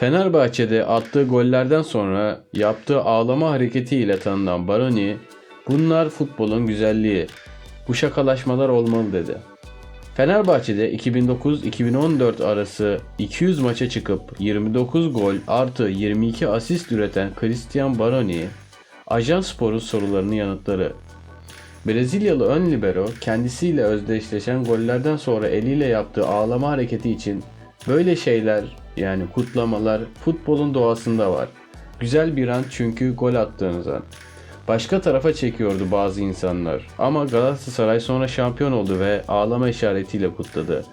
Fenerbahçe'de attığı gollerden sonra yaptığı ağlama hareketiyle tanınan Baroni, bunlar futbolun güzelliği, bu şakalaşmalar olmalı dedi. Fenerbahçe'de 2009-2014 arası 200 maça çıkıp 29 gol artı 22 asist üreten Christian Baroni, Ajan Spor'un sorularını yanıtları. Brezilyalı ön libero kendisiyle özdeşleşen gollerden sonra eliyle yaptığı ağlama hareketi için böyle şeyler yani kutlamalar futbolun doğasında var. Güzel bir an çünkü gol attığınız an. Başka tarafa çekiyordu bazı insanlar ama Galatasaray sonra şampiyon oldu ve ağlama işaretiyle kutladı.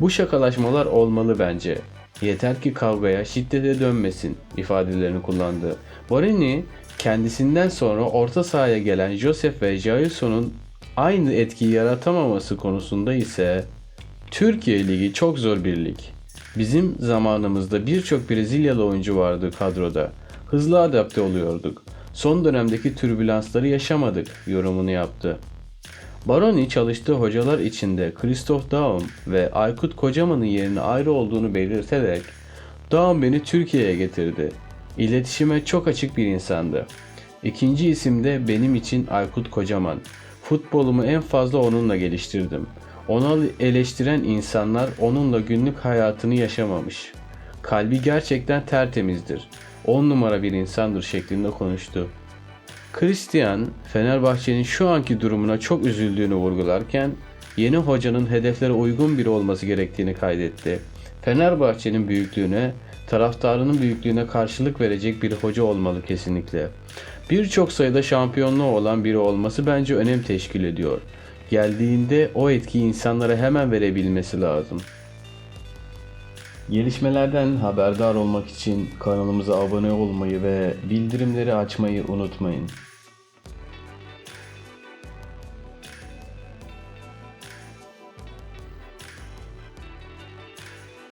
Bu şakalaşmalar olmalı bence. Yeter ki kavgaya, şiddete dönmesin ifadelerini kullandı. Borini kendisinden sonra orta sahaya gelen Josef ve Jailson'un aynı etkiyi yaratamaması konusunda ise Türkiye Ligi çok zor bir lig. Bizim zamanımızda birçok Brezilyalı oyuncu vardı kadroda. Hızlı adapte oluyorduk. Son dönemdeki türbülansları yaşamadık yorumunu yaptı. Baroni çalıştığı hocalar içinde Christoph Daum ve Aykut Kocaman'ın yerine ayrı olduğunu belirterek Daum beni Türkiye'ye getirdi. İletişime çok açık bir insandı. İkinci isim de benim için Aykut Kocaman. Futbolumu en fazla onunla geliştirdim. Onu eleştiren insanlar onunla günlük hayatını yaşamamış. Kalbi gerçekten tertemizdir. 10 numara bir insandır şeklinde konuştu. Christian, Fenerbahçe'nin şu anki durumuna çok üzüldüğünü vurgularken, yeni hocanın hedeflere uygun biri olması gerektiğini kaydetti. Fenerbahçe'nin büyüklüğüne, taraftarının büyüklüğüne karşılık verecek bir hoca olmalı kesinlikle. Birçok sayıda şampiyonluğu olan biri olması bence önem teşkil ediyor. Geldiğinde o etkiyi insanlara hemen verebilmesi lazım. Gelişmelerden haberdar olmak için kanalımıza abone olmayı ve bildirimleri açmayı unutmayın.